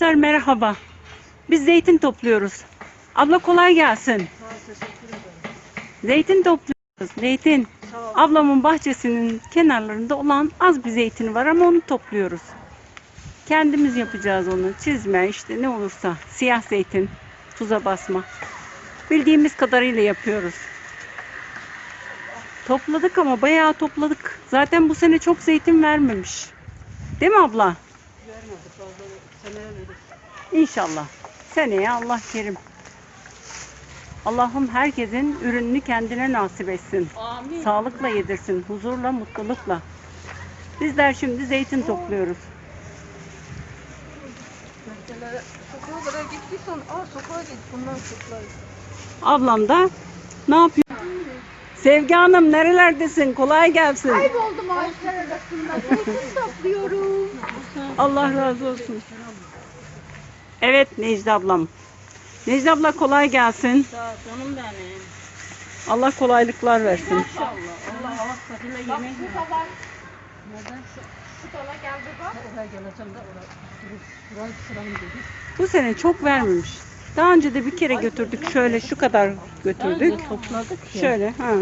Arkadaşlar merhaba. Biz zeytin topluyoruz. Abla kolay gelsin. Zeytin topluyoruz. Zeytin. Ablamın bahçesinin kenarlarında olan az bir zeytin var ama onu topluyoruz. Kendimiz yapacağız onu. Çizme işte ne olursa. Siyah zeytin. Tuza basma. Bildiğimiz kadarıyla yapıyoruz. Topladık ama bayağı topladık. Zaten bu sene çok zeytin vermemiş. Değil mi abla? İnşallah. Seneye Allah kerim. Allah'ım herkesin ürününü kendine nasip etsin. Amin. Sağlıkla yedirsin, huzurla, mutlulukla. Bizler şimdi zeytin topluyoruz. Mesela sokağa kadar gittiysen, aa sokağa git bundan toplarız. Ablam da ne yapıyor? Sevgi Hanım nerelerdesin? Kolay gelsin. Kayboldum ağaçlar arasında. Zeytin topluyorum. Allah razı olsun. Evet Necdi ablam. Necdi abla kolay gelsin. Sağ canım benim. Allah kolaylıklar versin. İnşallah. Allah hava sıfatıyla yemek ver. Nereden? Şu, şu tala geldi bak. Oraya geleceğim de oraya. Durup burayı sıralım dedik. Bu sene çok vermemiş. Daha önce de bir kere götürdük. Şöyle şu kadar götürdük. topladık ya. Şöyle ha.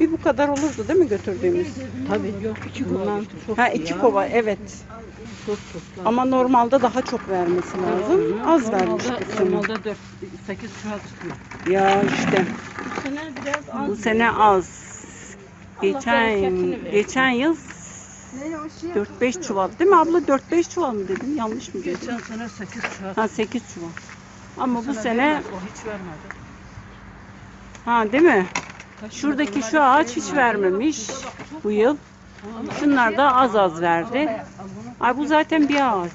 Bir bu kadar olurdu değil mi götürdüğümüz? Tabii yok iki Bundan- çok Ha iki kova evet. Çok toplar. Ama normalde daha çok vermesi lazım. Az vermiş bu sene. Normalde 4 8 çuval çıkıyor. Ya işte Bu sene biraz az. bu sene az. Geçen geçen yıl 4-5 çuval değil mi abla 4-5 çuval mı dedim yanlış mı dedim? Geçen sene 8 çuval. Ha 8 çuval. Ama bu sene vermez, o hiç vermedi. ha değil mi? Şuradaki şu ağaç hiç vermemiş bu yıl. Şunlar da az az verdi. Ay bu zaten bir ağaç.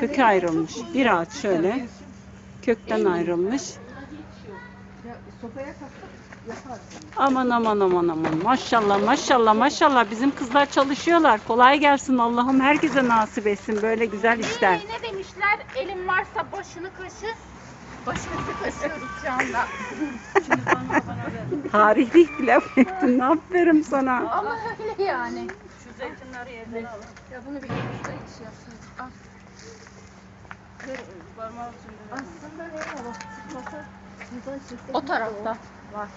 Kökü ayrılmış. Bir ağaç şöyle. Kökten ayrılmış. Aman aman aman aman. Maşallah maşallah maşallah. Bizim kızlar çalışıyorlar. Kolay gelsin Allah'ım herkese nasip etsin böyle güzel işler. Ne demişler? Elin varsa başını kaşı. Başımızı kaşıyoruz şu anda. Tarihli bile ettin. Aferin sana. Ama öyle yani. Şu zeytinleri yerden al. Ya bunu bir genişte iç yapsaydık. Al. Ver parmağı şimdi. Aslında ne hava sıkmasa o tarafta var.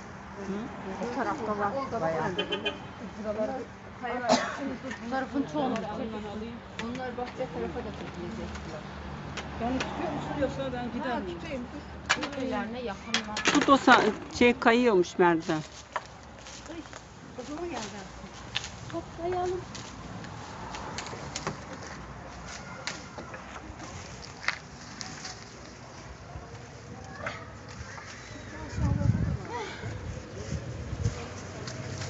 O tarafta var. Bayağı. Bu tarafın çoğunu. Onlar bahçe tarafa da toplayacak. Yani tutuyor musun yoksa ben gider miyim? Tutayım dur. Köylerine yakınlar. Tut o sa- şey kayıyormuş merdiven. O zaman geldi. Toplayalım.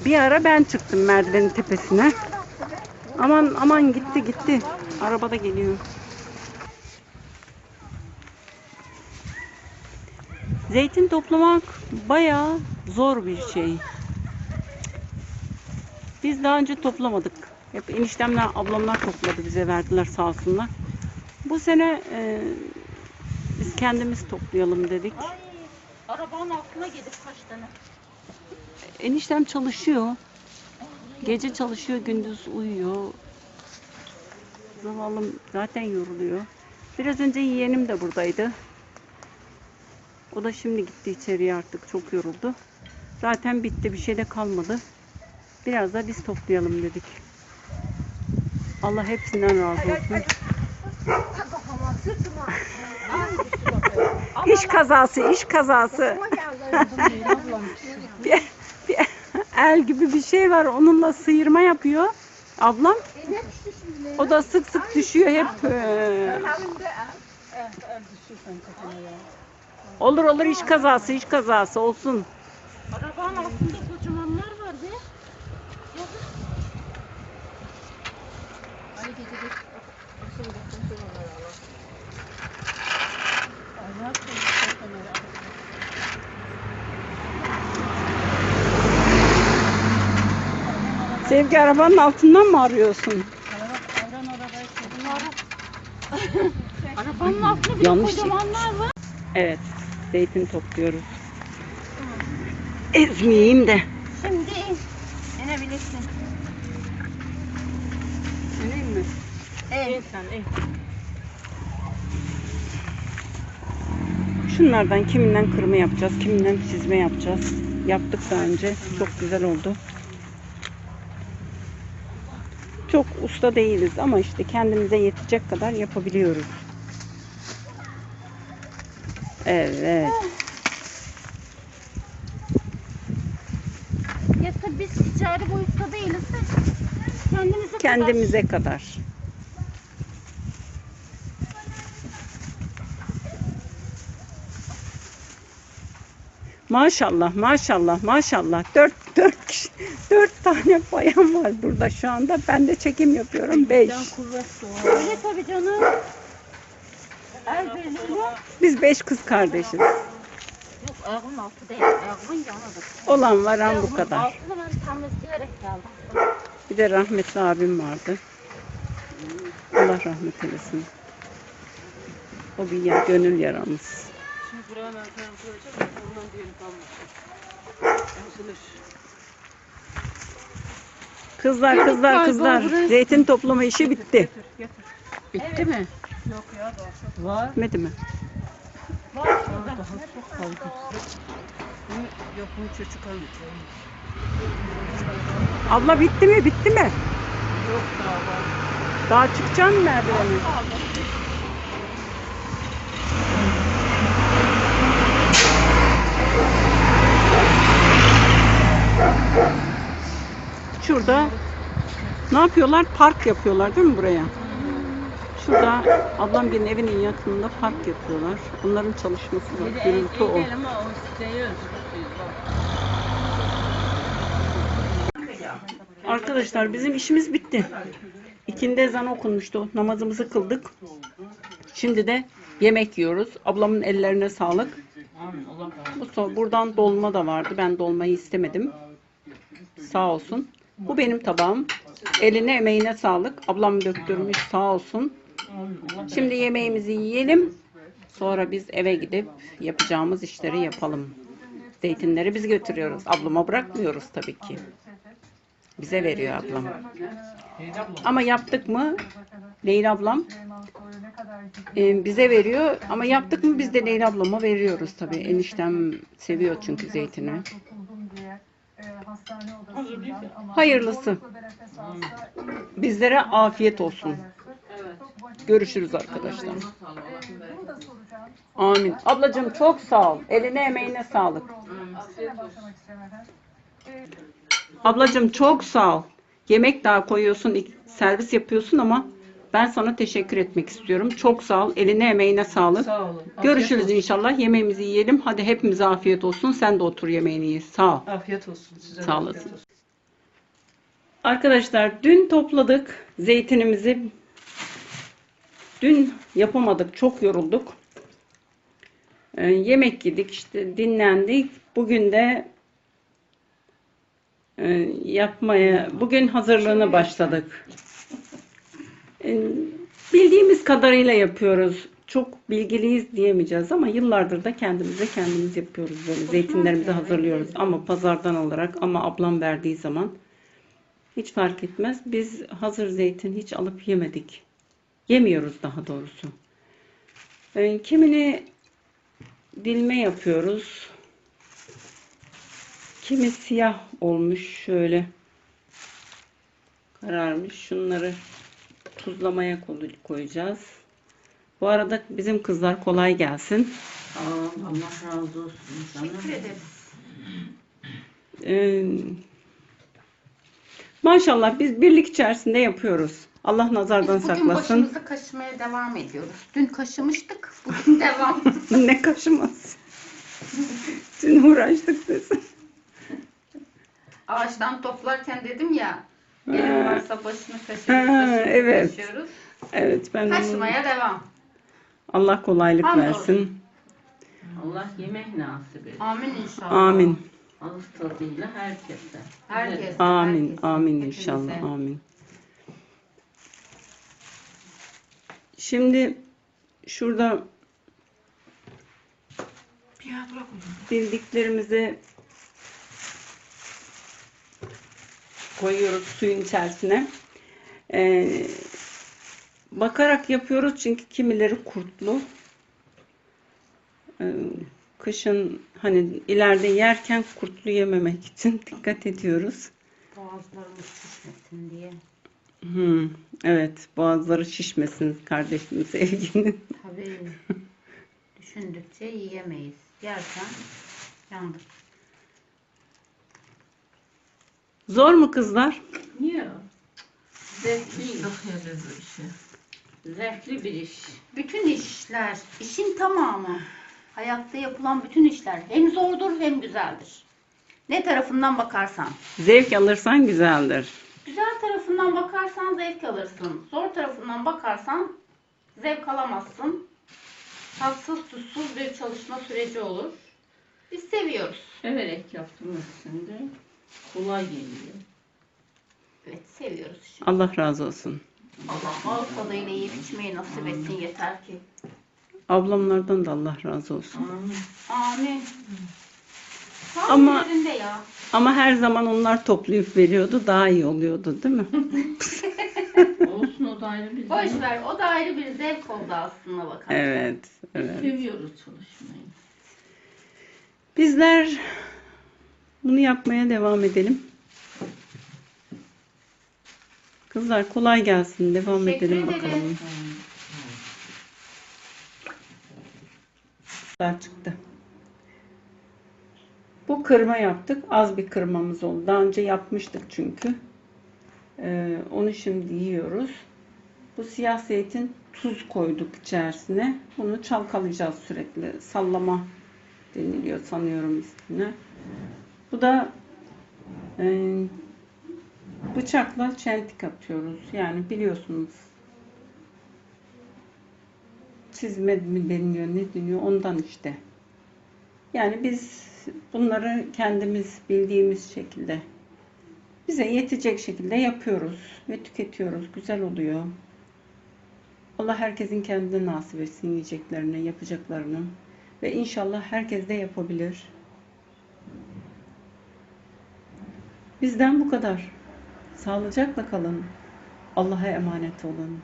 Bir ara ben çıktım merdivenin tepesine. Aman aman gitti gitti. Arabada geliyor. Zeytin toplamak bayağı zor bir şey. Biz daha önce toplamadık. Hep eniştemler, ablamlar topladı bize verdiler sağ olsunlar. Bu sene e, biz kendimiz toplayalım dedik. Ay, arabanın altına gidip kaç tane. Eniştem çalışıyor. Gece çalışıyor, gündüz uyuyor. Zavallım zaten yoruluyor. Biraz önce yeğenim de buradaydı. O da şimdi gitti içeriye artık. Çok yoruldu. Zaten bitti. Bir şey de kalmadı. Biraz da biz toplayalım dedik. Allah hepsinden razı olsun. İş kazası, iş kazası. Bir, bir el gibi bir şey var. Onunla sıyırma yapıyor. Ablam. O da sık sık düşüyor hep El düşürsen kafana ya. Olur olur iş kazası, iş kazası olsun. Arabanın altında kocamanlar var be. Ali gece geç. Akşam bakın onları alalım. Ayağı koyup kafana ya. Sevgi arabanın altından mı arıyorsun? Arabanın altında bir Yanlış kocamanlar var. Evet, Zeytin topluyoruz. Ezmeyeyim de. Şimdi inebilirsin. İneyim mi? İn sen, in. Şunlardan kiminden kırma yapacağız, kiminden çizme yapacağız. Yaptık daha önce. Çok güzel oldu. Çok usta değiliz ama işte kendimize yetecek kadar yapabiliyoruz. Evet. Ya tabii biz ticari boyutta değiliz de kendimize kadar- Kendimize kadar. Maşallah, maşallah, maşallah. Dört, dört, kişi, dört tane bayan var burada şu anda. Ben de çekim yapıyorum. Beş. Öyle tabii canım. Biz beş kız kardeşiz. Yok altı değil. Ayağımın yanıdır. Olan varan bu kadar. altını ben temizleyerek geldim. Bir de rahmetli abim vardı. Allah rahmet eylesin. O bir ya, gönül yaramız. Şimdi buraya ben falan koyacağım. Ondan diyelim kalmasın. Yazılır. Kızlar, kızlar, kızlar. Zeytin toplama işi bitti. Getir, getir. Bitti mi? Yok ya daha Var. Bitmedi mi? Var şurada. Daha çok kaldı. Bunu yapın çocuk alacağım. Abla bitti mi? Bitti mi? Yok daha var. Daha çıkacaksın merdiveni? Şurada ne yapıyorlar? Park yapıyorlar değil mi buraya? Şurada ablam birinin evinin yakınında park yapıyorlar. Onların çalışması var. Gürültü o. Arkadaşlar bizim işimiz bitti. İkindi ezan okunmuştu. Namazımızı kıldık. Şimdi de yemek yiyoruz. Ablamın ellerine sağlık. Bu buradan dolma da vardı. Ben dolmayı istemedim. Sağ olsun. Bu benim tabağım. Eline emeğine sağlık. Ablam döktürmüş sağ olsun. Şimdi yemeğimizi yiyelim. Sonra biz eve gidip yapacağımız işleri yapalım. Zeytinleri biz götürüyoruz. Ablama bırakmıyoruz tabii ki. Bize veriyor ablam. Ama yaptık mı Leyla ablam e, bize veriyor ama yaptık mı biz de Leyla ablama veriyoruz tabii. Eniştem seviyor çünkü zeytini. Hayırlısı. Bizlere afiyet olsun. Görüşürüz arkadaşlar. Amin. Ablacığım çok sağ ol. Eline emeğine sağlık. Ablacığım çok sağ ol. Yemek daha koyuyorsun, servis yapıyorsun ama ben sana teşekkür etmek istiyorum. Çok sağ ol. Eline emeğine sağlık. Sağ olun. Görüşürüz inşallah. Yemeğimizi yiyelim. Hadi hepimize afiyet olsun. Sen de otur yemeğini ye. Sağ ol. Afiyet olsun size. Sağ olasın. Arkadaşlar dün topladık zeytinimizi. Dün yapamadık. Çok yorulduk. Ee, yemek yedik işte dinlendik. Bugün de e, yapmaya bugün hazırlığına başladık. Ee, bildiğimiz kadarıyla yapıyoruz. Çok bilgiliyiz diyemeyeceğiz ama yıllardır da kendimize kendimiz yapıyoruz böyle zeytinlerimizi hazırlıyoruz ama pazardan olarak ama ablam verdiği zaman hiç fark etmez. Biz hazır zeytin hiç alıp yemedik. Yemiyoruz daha doğrusu. Ee, kimini dilme yapıyoruz. Kimi siyah olmuş şöyle kararmış. Şunları tuzlamaya koy- koyacağız. Bu arada bizim kızlar kolay gelsin. Allah razı olsun. Teşekkür ederim. Ee, maşallah biz birlik içerisinde yapıyoruz. Allah nazardan Biz bugün saklasın. başımızı kaşımaya devam ediyoruz. Dün kaşımıştık, bugün devam. ne kaşımaz. Dün uğraştık biz. Ağaçtan toplarken dedim ya, Ha. elim varsa başını kaşırız, Ha, başını evet. kaşıyoruz. Evet ben Kaşımaya devam. Allah kolaylık Hamdolsun. versin. Allah yemek nasip etsin. Amin inşallah. Amin. Ağız tadıyla herkese. Herkes. Amin. herkese, Amin inşallah. Amin. Şimdi şurada bildiklerimizi koyuyoruz suyun içerisine. Ee, bakarak yapıyoruz çünkü kimileri kurtlu. e, kışın hani ileride yerken kurtlu yememek için dikkat ediyoruz. Boğazlarımız şişmesin diye. Hmm, evet boğazları şişmesin kardeşim sevginin. Tabii. Düşündükçe yiyemeyiz. Yersen yandık. Zor mu kızlar? Niye? Zevkli. bu işi. Zevkli bir iş. Bütün işler, işin tamamı. Hayatta yapılan bütün işler hem zordur hem güzeldir. Ne tarafından bakarsan. Zevk alırsan güzeldir. Tarafından bakarsan zevk alırsın. Zor tarafından bakarsan zevk alamazsın. Tatsız tuzsuz bir çalışma süreci olur. Biz seviyoruz. Severek yaptığımız için de kolay geliyor. Evet seviyoruz şimdi. Allah razı olsun. Allah ağız tadıyla yiyip içmeyi nasip etsin yeter ki. Ablamlardan da Allah razı olsun. Amin. Amin. Ama- Ama ya. Ama her zaman onlar toplayıp veriyordu. Daha iyi oluyordu değil mi? Olsun o da ayrı bir Boş zevk. ver. O da ayrı bir zevk oldu aslında bakarsan. Evet. evet. Seviyoruz çalışmayı. Bizler bunu yapmaya devam edelim. Kızlar kolay gelsin. Devam Teşekkür edelim ederiz. bakalım. Kızlar çıktı. Bu kırma yaptık. Az bir kırmamız oldu. Daha önce yapmıştık çünkü. Ee, onu şimdi yiyoruz. Bu siyah zeytin tuz koyduk içerisine. Bunu çalkalayacağız sürekli. Sallama deniliyor sanıyorum ismine. Bu da e, bıçakla çentik atıyoruz. Yani biliyorsunuz çizme mi deniyor ne deniyor ondan işte. Yani biz bunları kendimiz bildiğimiz şekilde bize yetecek şekilde yapıyoruz ve tüketiyoruz. Güzel oluyor. Allah herkesin kendine nasip etsin yiyeceklerini, yapacaklarını. Ve inşallah herkes de yapabilir. Bizden bu kadar. Sağlıcakla kalın. Allah'a emanet olun.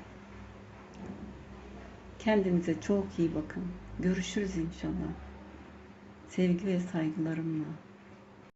Kendinize çok iyi bakın. Görüşürüz inşallah. Sevgi ve saygılarımla.